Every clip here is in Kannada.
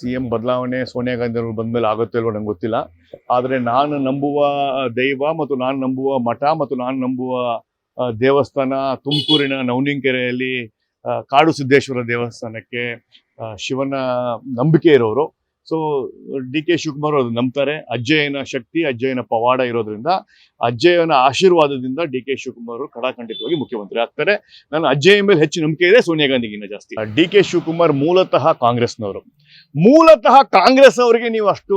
ಸಿ ಎಂ ಬದಲಾವಣೆ ಸೋನಿಯಾ ಗಾಂಧಿ ಅವರು ಬಂದ್ಮೇಲೆ ಆಗುತ್ತೆ ಅಲ್ವ ನಂಗೆ ಗೊತ್ತಿಲ್ಲ. ಆದರೆ ನಾನು ನಂಬುವ ದೈವ ಮತ್ತು ನಾನು ನಂಬುವ ಮಠ ಮತ್ತು ನಾನು ನಂಬುವ ದೇವಸ್ಥಾನ ತುಮಕೂರಿನ ನವನಿಂಕೆರೆಯಲ್ಲಿ ಕಾಡು ಸಿದ್ದೇಶ್ವರ ದೇವಸ್ಥಾನಕ್ಕೆ ಶಿವನ ನಂಬಿಕೆ ಇರೋರು. ಸೊ ಡಿ ಕೆ ಶಿವಕುಮಾರ್ ಅದು ನಂಬ್ತಾರೆ. ಅಜ್ಜಯ್ಯನ ಶಕ್ತಿ, ಅಜ್ಜಯ್ಯನ ಪವಾಡ ಇರೋದ್ರಿಂದ ಅಜ್ಜಯ್ಯನ ಆಶೀರ್ವಾದದಿಂದ ಡಿ ಕೆ ಶಿವಕುಮಾರ್ ಅವರು ಕಡಾಖಂಡಿತವಾಗಿ ಮುಖ್ಯಮಂತ್ರಿ ಆಗ್ತಾರೆ. ನಾನು ಅಜ್ಜಯ್ಯ ಮೇಲೆ ಹೆಚ್ಚು ನಂಬಿಕೆ ಇದೆ, ಸೋನಿಯಾ ಗಾಂಧಿಗಿನ್ನ ಜಾಸ್ತಿ. ಡಿ ಕೆ ಶಿವಕುಮಾರ್ ಮೂಲತಃ ಕಾಂಗ್ರೆಸ್ನವರು. ಮೂಲತಃ ಕಾಂಗ್ರೆಸ್ ಅವರಿಗೆ ನೀವು ಅಷ್ಟು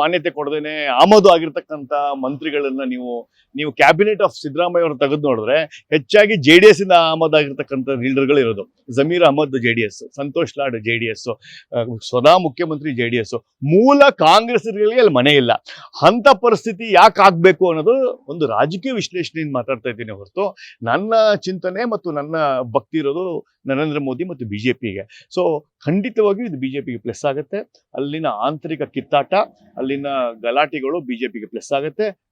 ಮಾನ್ಯತೆ ಕೊಡದೇನೆ ಆಮದು ಆಗಿರ್ತಕ್ಕಂಥ ಮಂತ್ರಿಗಳನ್ನ ನೀವು ನೀವು ಕ್ಯಾಬಿನೆಟ್ ಆಫ್ ಸಿದ್ದರಾಮಯ್ಯ ಅವ್ರನ್ನ ತೆಗೆದು ನೋಡಿದ್ರೆ ಹೆಚ್ಚಾಗಿ ಜೆ ಡಿ ಎಸ್ ಇಂದ ಆಮದಾಗಿರ್ತಕ್ಕಂಥ ಲೀಡರ್ಗಳು ಇರೋದು. Zameer Ahmed J D S Santosh Lad J D S ಸ್ವದಾ ಮುಖ್ಯಮಂತ್ರಿ ಜೆ ಡಿ ಮೂಲ ಕಾಂಗ್ರೆಸ್ಗಳಿಗೆ ಅಲ್ಲಿ ಮನೆ ಇಲ್ಲ. ಅಂತ ಪರಿಸ್ಥಿತಿ ಯಾಕೆ ಆಗ್ಬೇಕು ಅನ್ನೋದು ಒಂದು ರಾಜಕೀಯ ವಿಶ್ಲೇಷಣೆಯಿಂದ ಮಾತಾಡ್ತಾ ಇದ್ದೀನಿ ಹೊರತು. ನನ್ನ ಚಿಂತನೆ ಮತ್ತು ನನ್ನ ಭಕ್ತಿ ಇರೋದು ನರೇಂದ್ರ ಮೋದಿ ಮತ್ತು ಬಿಜೆಪಿಗೆ. ಸೊ ಖಂಡಿತವಾಗಿಯೂ ಇದು ಬಿಜೆಪಿಗೆ ಪ್ಲಸ್ ಆಗುತ್ತೆ. ಅಲ್ಲಿನ ಆಂತರಿಕ ಕಿತ್ತಾಟ, ಅಲ್ಲಿನ ಗಲಾಟೆಗಳು ಬಿಜೆಪಿಗೆ ಪ್ಲಸ್ ಆಗುತ್ತೆ.